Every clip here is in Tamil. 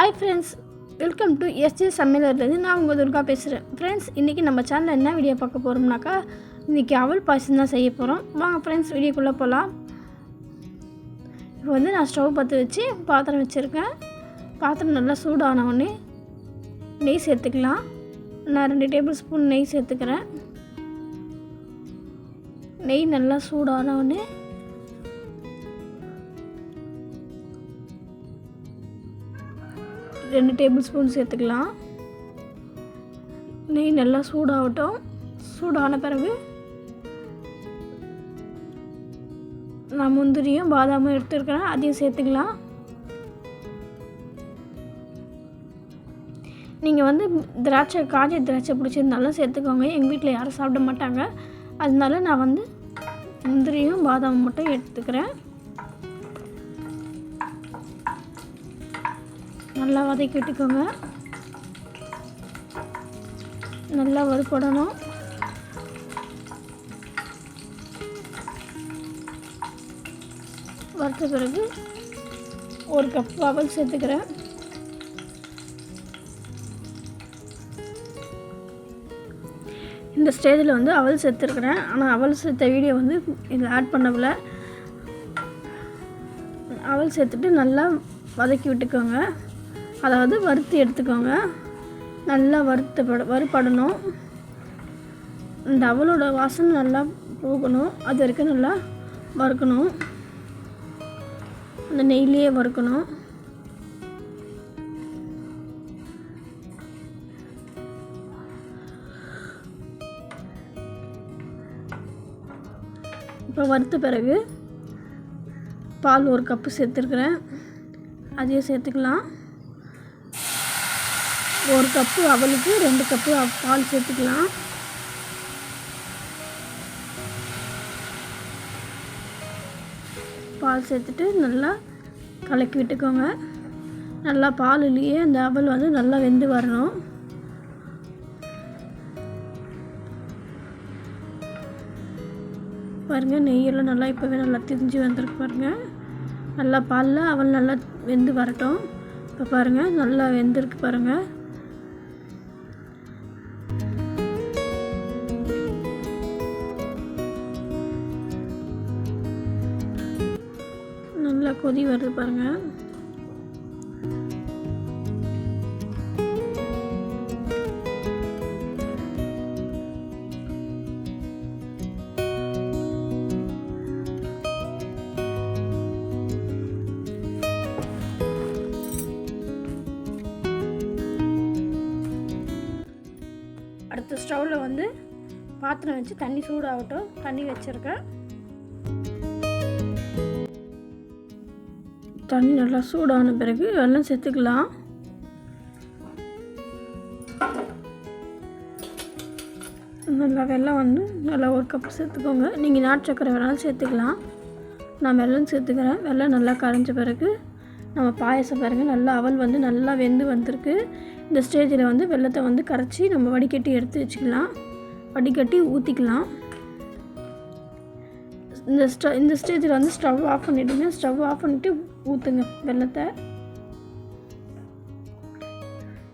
Hi friends welcome to SG சமையலர்லேருந்து நான் உங்கள் துர்கா பேசுகிறேன் ஃப்ரெண்ட்ஸ் இன்றைக்கி நம்ம சேனலில் என்ன வீடியோ பார்க்க போகிறோம்னாக்கா இன்றைக்கி அவல் பாயசம் தான் செய்ய போகிறோம் வாங்க ஃப்ரெண்ட்ஸ் வீடியோக்குள்ளே போகலாம் இப்போ வந்து நான் ஸ்டவ் பற்ற வச்சு பாத்திரம் வச்சுருக்கேன். பாத்திரம் நல்லா சூடான உடனே நெய் சேர்த்துக்கலாம். நான் ரெண்டு டேபிள் ஸ்பூன் நெய் சேர்த்துக்கிறேன். நெய் நல்லா சூடான உடனே ரெண்டு டேபிள் ஸ்பூன் சேர்த்துக்கலாம். நெய் நல்லா சூடாகட்டும். சூடான பிறகு நான் முந்திரியும் பாதாமும் எடுத்துருக்கிறேன். அதையும் சேர்த்துக்கலாம். நீங்கள் வந்து திராட்சை காஞ்ச திராட்சை பிடிச்சிருந்தாலும் சேர்த்துக்கோங்க. எங்கள் வீட்டில் யாரும் சாப்பிட மாட்டாங்க. அதனால நான் வந்து முந்திரியும் பாதாமும் மட்டும் எடுத்துக்கிறேன். நல்லா வதக்கி விட்டுக்கோங்க. நல்லா வறுப்படணும். வறுத்த பிறகு ஒரு கப் அவல் சேர்த்துக்கிறேன். இந்த ஸ்டேஜில் வந்து அவல் சேர்த்துருக்குறேன். ஆனால் அவல் சேர்த்த வீடியோ வந்து இதில் ஆட் பண்ணவில்லை. அவல் சேர்த்துட்டு நல்லா வதக்கி விட்டுக்கோங்க. அதாவது வறுத்து எடுத்துக்கோங்க. நல்லா வறுத்தப்பட வறுப்படணும் இந்த அவளோட வாசனை நல்லா போகணும். அது வரைக்கும் நல்லா வறுக்கணும். அந்த நெய்லேயே வறுக்கணும். இப்போ வறுத்த பிறகு பால் ஒரு கப்பு சேர்த்துருக்குறேன். அதையும் சேர்த்துக்கலாம். ஒரு கப்பு அவளுக்கு ரெண்டு கப்பு பால் சேர்த்துக்கலாம். பால் சேர்த்துட்டு நல்லா கலக்கி விட்டுக்கோங்க. நல்லா பாலுலேயே அந்த அவல் வந்து நல்லா வெந்து வரணும். பாருங்கள் நெய்யெல்லாம் நல்லா இப்போவே நல்லா திரிஞ்சு வந்திருக்கு பாருங்கள் நல்லா பாலில் அவள் நல்லா வெந்து வரட்டும். இப்போ பாருங்கள் நல்லா வெந்திருக்கு பாருங்கள் கொதி வருது பாருங்கள் அடுத்த ஸ்டவ்வில் வந்து பாத்திரம் வச்சு தண்ணி சூடாகட்டும். தண்ணி வச்சுருக்கேன். தண்ணி நல்லா சூடான பிறகு வெல்லம் சேர்த்துக்கலாம். நல்லா வெள்ளம் வந்து நல்லா ஒரு கப் சேர்த்துக்கோங்க. நீங்கள் நாட்டு சக்கரை வேணாலும் சேர்த்துக்கலாம். நான் வெள்ளம் சேர்த்துக்கிறேன். வெள்ளம் நல்லா கரைஞ்ச பிறகு நம்ம பாயசம் பாருங்கள் நல்லா அவல் வந்து நல்லா வெந்து வந்திருக்கு. இந்த ஸ்டேஜில் வந்து வெள்ளத்தை வந்து கரைச்சி நம்ம வடிகட்டி எடுத்து வச்சுக்கலாம். வடிகட்டி ஊற்றிக்கலாம் இந்த ஸ்ட இந்த ஸ்டேஜில் வந்து ஸ்டவ் ஆஃப் பண்ணிவிடுங்க ஸ்டவ் ஆஃப் பண்ணிவிட்டு ஊற்றுங்க வெள்ளத்தை.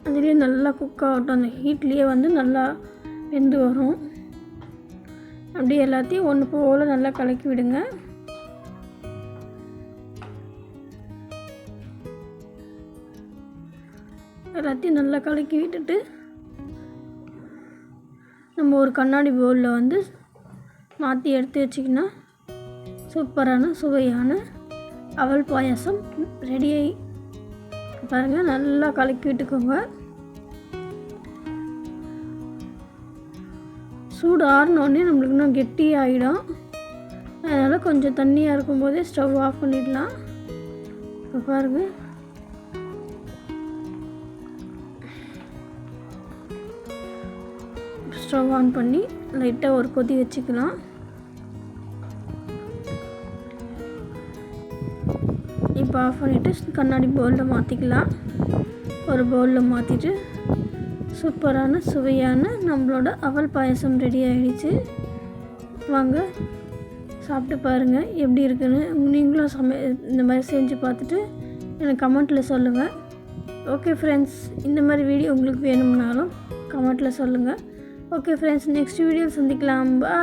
அதுலேயே நல்லா குக் ஆகட்டும். அந்த ஹீட்லேயே வந்து நல்லா வெந்து வரும். அப்படியே எல்லாத்தையும் ஒன்று போல் நல்லா கலக்கி விடுங்க. எல்லாத்தையும் நல்லா கலக்கி விட்டுட்டு நம்ம ஒரு கண்ணாடி பவுலில் வந்து மாற்றி எடுத்து வச்சிக்கினா சூப்பரான சுவையான அவல் பாயாசம் ரெடியாகி பாருங்கள் நல்லா கலக்கி விட்டுக்கோங்க. சூடு ஆறினோடனே நம்மளுக்கு இன்னும் கெட்டி ஆகிடும் அதனால் கொஞ்சம் தண்ணியாக இருக்கும்போதே ஸ்டவ் ஆஃப் பண்ணிடலாம். இப்போ பாருங்கள் ஸ்டவ் ஆன் பண்ணி லைட்டாக ஒரு கொதி வச்சுக்கலாம். இப்போ ஆஃப் பண்ணிவிட்டு கண்ணாடி பவுலில் மாற்றிக்கலாம் ஒரு பவுலில் மாற்றிட்டு சூப்பரான சுவையான நம்மளோட அவல் பாயசம் ரெடி ஆகிடுச்சு வாங்க சாப்பிட்டு பாருங்கள் எப்படி இருக்குன்னு. நீங்களும் சமை இந்த மாதிரி செஞ்சு பார்த்துட்டு எனக்கு கமெண்ட்டில் சொல்லுங்கள் ஓகே ஃப்ரெண்ட்ஸ் இந்த மாதிரி வீடியோ உங்களுக்கு வேணும்னாலும் கமெண்ட்டில் சொல்லுங்கள் ஓகே ஃப்ரெண்ட்ஸ் நெக்ஸ்ட் வீடியோ சந்திக்கலாம். பா